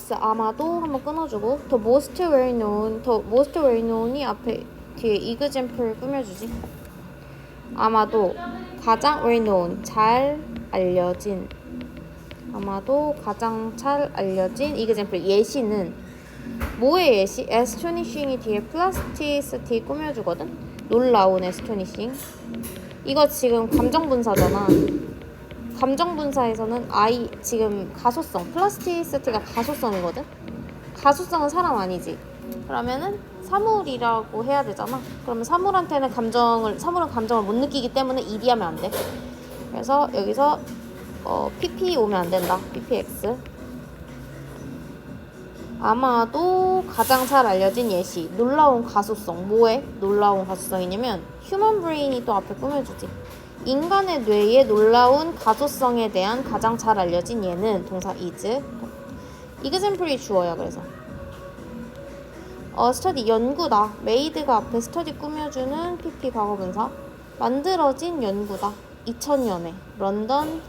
perhaps 아마도 한번 끊어주고 the most well known the most well known이 앞에 뒤에 example을 꾸며주지 아마도 가장 well known 잘 알려진 아마도 가장 잘 알려진 example 예시는 뭐의 예시? astonishing이 뒤에 plasticity 꾸며주거든 놀라운 astonishing 이거 지금 감정 분사잖아 감정 분사에서는 I 지금 가소성 플라스티시티가 가소성이거든? 가소성은 사람 아니지. 그러면은 사물이라고 해야 되잖아. 그러면 사물한테는 감정을 사물은 감정을 못 느끼기 때문에 일이 하면 안 돼. 그래서 여기서 어, PP 오면 안 된다. PPX 아마도 가장 잘 알려진 예시. 놀라운 가소성. 뭐에 놀라운 가소성이냐면 휴먼 브레인이 또 앞에 꾸며주지 인간의 뇌의 놀라운 가소성에 대한 가장 잘 알려진 예는 동사 is. 이그샘플이 주어야 그래서. 어 스터디 연구다. 메이드가 앞에 스터디 꾸며주는 pp 과거 분사. 만들어진 연구다. 2000년에. 런던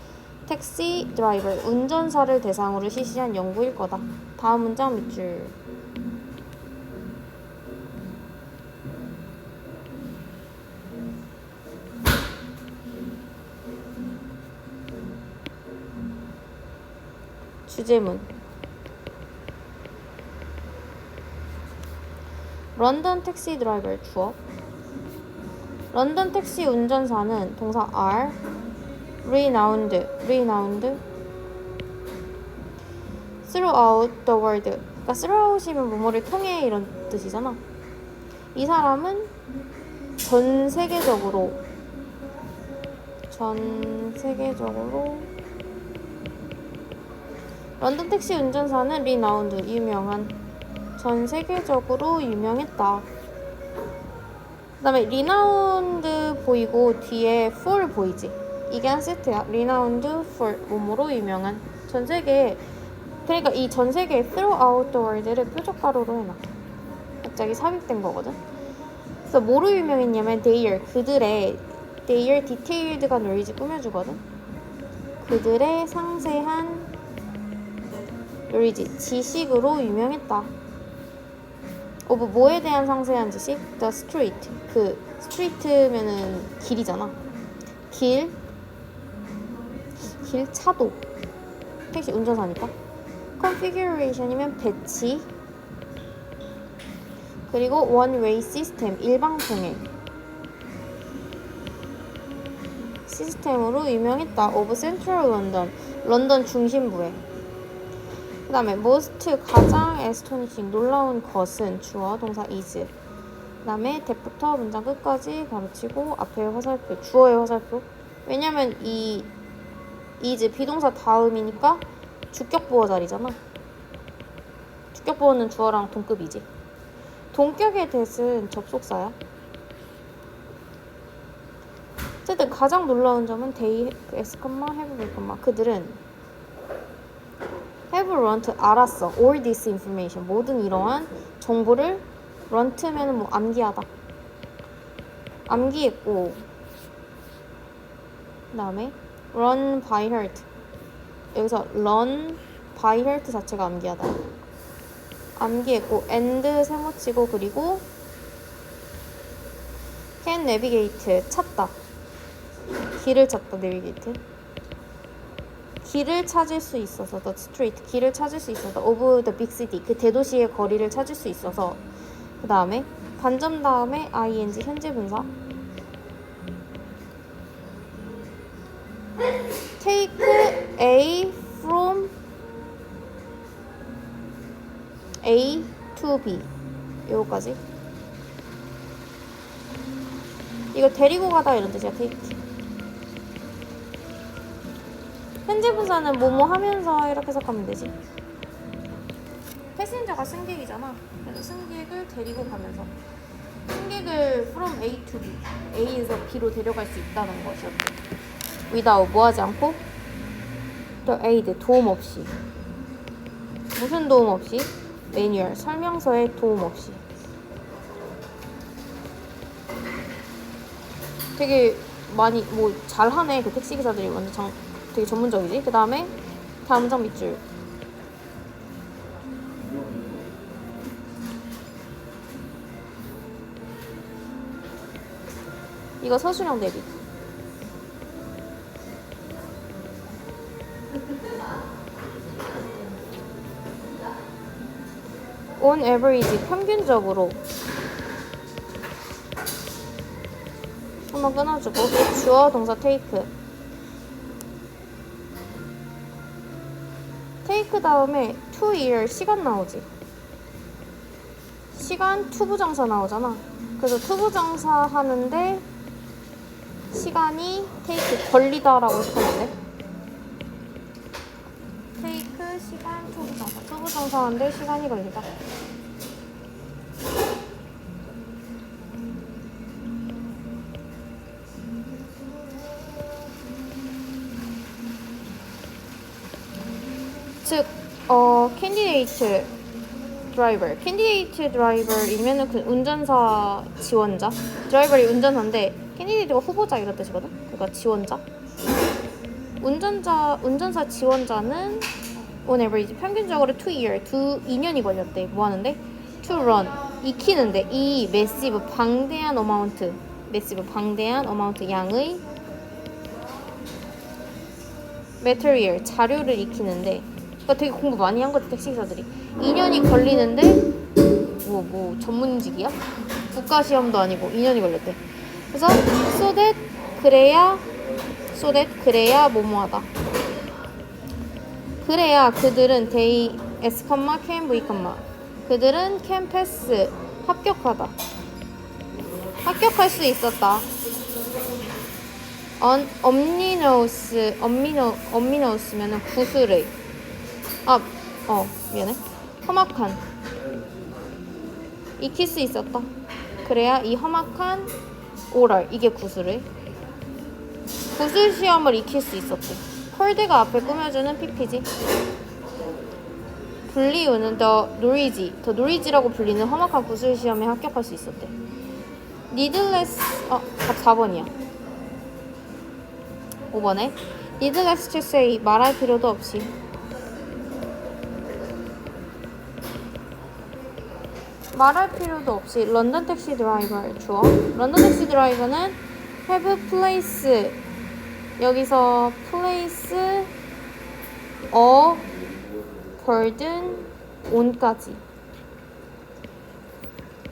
택시 드라이버 운전사를 대상으로 실시한 연구일 거다. 다음 문장 밑줄 주제문. 런던 택시 드라이버 주어 런던 택시 운전사는 동사 are renowned renowned throughout the world. 그러니까 throughout이면 뭐뭐를 통해 이런 뜻이잖아. 이 사람은 전 세계적으로 전 세계적으로 런던 택시 운전사는 리 나운드 유명한 전 세계적으로 유명했다. 그다음에 리나운드 보이고 뒤에 for 보이지? 이게 한 세트야. 리나운드 for 몸으로 유명한 전 세계 그러니까 이 전 세계 throughout the world를 표적가로로 해놔. 갑자기 삽입된 거거든. 그래서 뭐로 유명했냐면 their 그들의 their detailed가 놀이지 꾸며주거든. 그들의 상세한 요리지 지식으로 유명했다. 오브 뭐에 대한 상세한 지식? The street. 그 스트리트면은 길이잖아. 길, 길 차도. 택시 운전사니까. configuration이면 배치. 그리고 one way system 일방 통행. 시스템으로 유명했다. 오브 센트럴 런던. 런던 중심부에. 그 다음에 most 가장 astonishing 놀라운 것은 주어 동사 is. 그 다음에 대부터 문장 끝까지 가르치고 앞에 화살표 주어의 화살표. 왜냐면 이 is 비동사 다음이니까 주격 보어 자리잖아. 주격 보어는 주어랑 동급이지. 동격의 대은 접속사야. 어쨌든 가장 놀라운 점은 they s, have, v, 그들은 have learned 알았어. all this information 모든 이러한 정보를 learnt면은 뭐 암기하다. 암기했고 그다음에 run by heart 여기서 run by heart 자체가 암기하다. 암기했고 and 세모치고 그리고 can navigate 찾다. 길을 찾다 navigate. 길을 찾을 수 있어서 the street 길을 찾을 수 있어서 the big city 그 대도시의 거리를 찾을 수 있어서 그 다음에 반점 다음에 ing 현재 분사. take A from A to B. 요거까지. 이거 데리고 가다 이런 뜻이야 take 현재 분사는 뭐뭐 하면서 이렇게 해석하면 되지. 패신저가 승객이잖아. 그래서 승객을 데리고 가면서. 승객을 from A to B, A에서 B로 데려갈 수 있다는 것이었고 without 뭐 하지 않고? the aid 도움 없이. 무슨 도움 없이? 매뉴얼 설명서의 도움 없이. 되게 많이 뭐 잘하네 그 택시 기사들이 완전 장, 되게 전문적이지? 그 다음에 다음장 밑줄. 이거 서술형 대비. 온 에버리지 평균적으로. 한번 끊어주고. 주어 동사 테이크 take 다음에 to year 시간 나오지. 시간 투부정사 나오잖아. 그래서 투부정사 하는데 시간이 take 걸리다라고 돼 take 시간 투부정사. 투부정사 하는데 시간이 걸리다 즉, 어, 캔디데이트 드라이버. 캔디데이트 드라이버이면은 그 운전사 지원자. 드라이버이 운전사인데 캔디데이트가 후보자 이런 뜻이거든. 그러니까 지원자. 운전자 운전사 지원자는 on average 평균적으로 2 year 두 2년이 걸렸대. 뭐 하는데? to run 익히는데 이 매시브 방대한 어마운트 매시브 방대한 어마운트 양의 material 자료를 익히는데 그러니까 되게 공부 많이 한 거지 택시기사들이 2년이 걸리는데 뭐뭐 전문직이야? 국가 시험도 아니고 2년이 걸렸대. 그래서 that 그래야 that 그래야 뭐뭐하다. 그래야 그들은 they s, can, v, 그들은 can pass 합격하다. 합격할 수 있었다. 언, 엄니노스, 엄미노, 엄미노스면은 구슬의. 아, 어, 미안해. 험악한. 익힐 수 있었다. 그래야 이 험악한 오랄, 이게 구슬의. 구슬 시험을 익힐 수 있었대. 콜드가 앞에 꾸며주는 PP지. 불리우는 더 노리지, 더 노리지라고 불리는 험악한 구슬 시험에 합격할 수 있었대. 니들레스, 어, 답 4번이야. 5번에 needless to say 말할 필요도 없이 말할 필요도 없이 런던 택시 드라이버를 주어 런던 택시 드라이버는 have place. 여기서 place a burden on까지.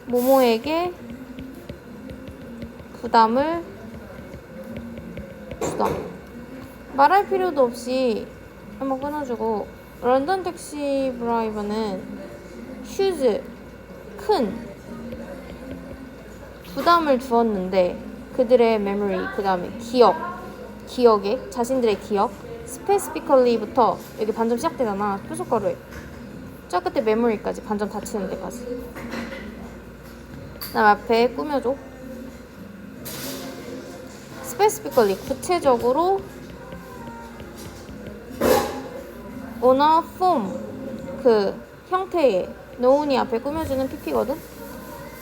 모모에게 부담을 주다. 말할 필요도 없이 한번 끊어주고 런던 택시 드라이버는 휴즈 큰 부담을 주었는데 그들의 메모리 그 다음에 기억 기억에 자신들의 기억 스페시피컬리부터 여기 반점 시작되잖아 표속가루에. 저 끝에 메모리까지 반점 닫히는 데까지. 그 다음 앞에 꾸며줘. specifically 구체적으로 on a form 그 형태의 노운이 앞에 꾸며주는 PP거든.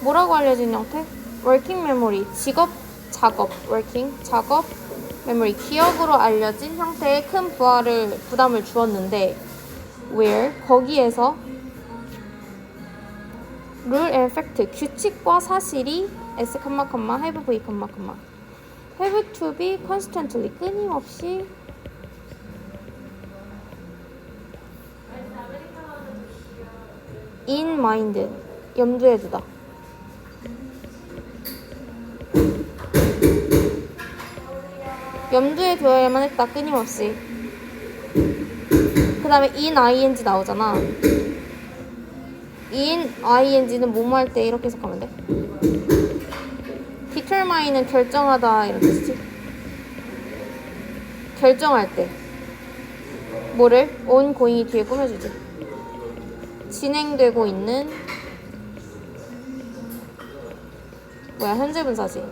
뭐라고 알려진 형태? working memory 직업 작업 working 작업 memory 기억으로 알려진 형태의 큰 부하를 부담을 주었는데 where 거기에서 rule and fact 규칙과 사실이 s, have, v, have to be constantly 끊임없이 in mind 염두에 두다. 염두에 두어야만 했다 끊임없이. 그 다음에 in ing 나오잖아. in ing는 뭐뭐 할 때 이렇게 해석하면 돼. determine은 결정하다 이런 뜻이지. 결정할 때 뭐를 ongoing이 뒤에 꾸며주지. 진행되고 있는 뭐야 현재 분사지.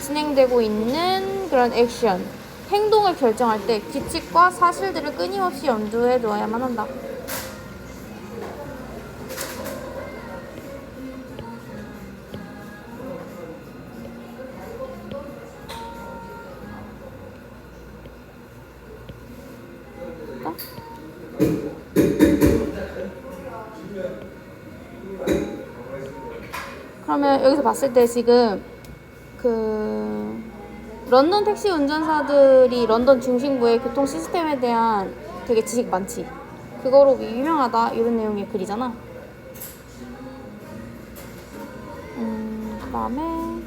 진행되고 있는 그런 액션 행동을 결정할 때 규칙과 사실들을 끊임없이 염두에 두어야만 한다. 됐 그러면 여기서 봤을 때 지금 그 런던 택시 운전사들이 런던 중심부의 교통 시스템에 대한 되게 지식 많지. 그거로 유명하다 이런 내용의 글이잖아. 음, 그다음에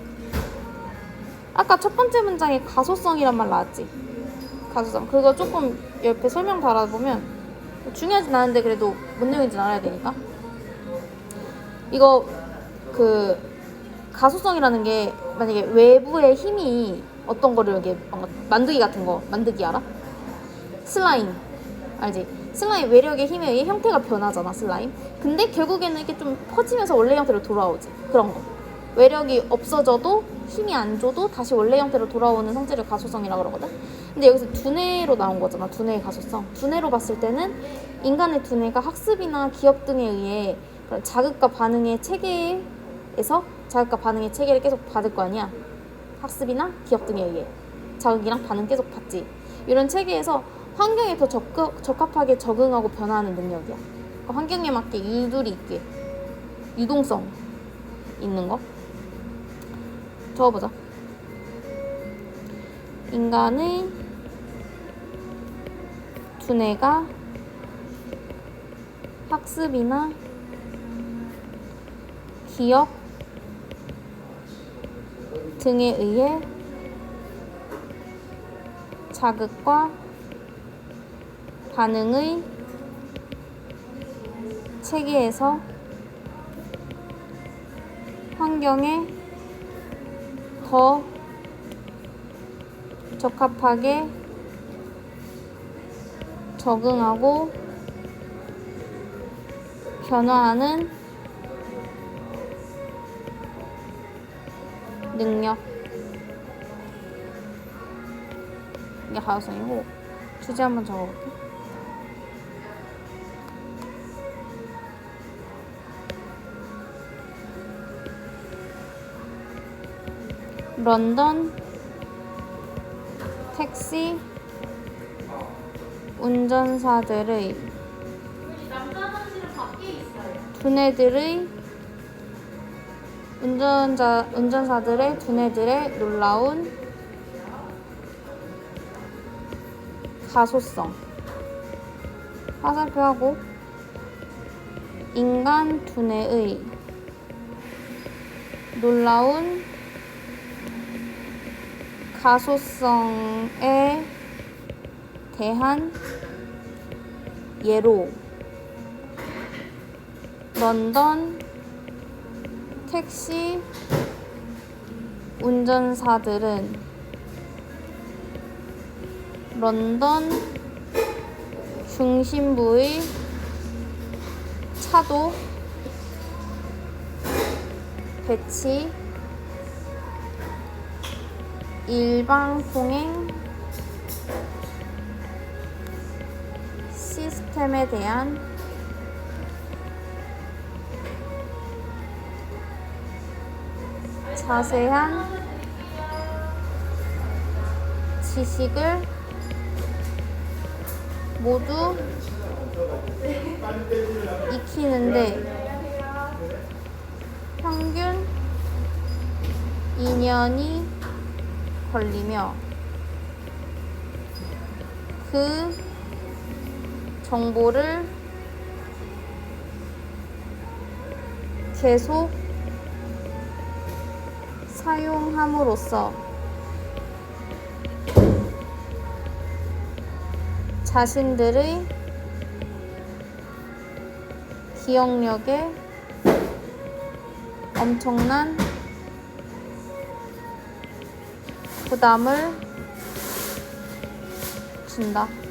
아까 첫 번째 문장에 가소성이란 말 나왔지. 가소성. 그거 조금 옆에 설명 달아보면 중요하진 않은데 그래도 뭔 내용인지 알아야 되니까. 이거 그 가소성이라는 게 만약에 외부의 힘이 어떤 거를 이렇게 뭔가 만들기 같은 거 만들기 알아? 슬라임. 알지? 슬라임 외력의 힘에 의해 형태가 변하잖아 슬라임. 근데 결국에는 이게 좀 퍼지면서 원래 형태로 돌아오지 그런 거. 외력이 없어져도 힘이 안 줘도 다시 원래 형태로 돌아오는 성질을 가소성이라고 그러거든? 근데 여기서 두뇌로 나온 거잖아 두뇌의 가소성. 두뇌로 봤을 때는 인간의 두뇌가 학습이나 기억 등에 의해 자극과 반응의 체계 에서 자극과 반응의 체계를 계속 받을 거 아니야 학습이나 기억 등에 의해 자극이랑 반응 계속 받지. 이런 체계에서 환경에 더 적극, 적합하게 적응하고 변화하는 능력이야. 그러니까 환경에 맞게 유두리 있게 유동성 있는 거. 적어보자. 인간의 두뇌가 학습이나 기억 등에 의해 자극과 반응의 체계에서 환경에 더 적합하게 적응하고 변화하는 능력. 이게 가능성이고 주제 한번 적어볼게. 런던 택시 운전사들의 두뇌들의 운전자 운전사들의 두뇌들의 놀라운 가소성. 화살표하고 인간 두뇌의 놀라운 가소성에 대한 예로. 런던 택시 운전사들은 런던 중심부의 차도 배치 일방 통행 시스템에 대한 자세한 지식을 모두 익히는데 평균 2년이 걸리며 그 정보를 계속 사용함으로써 자신들의 기억력에 엄청난 부담을 준다.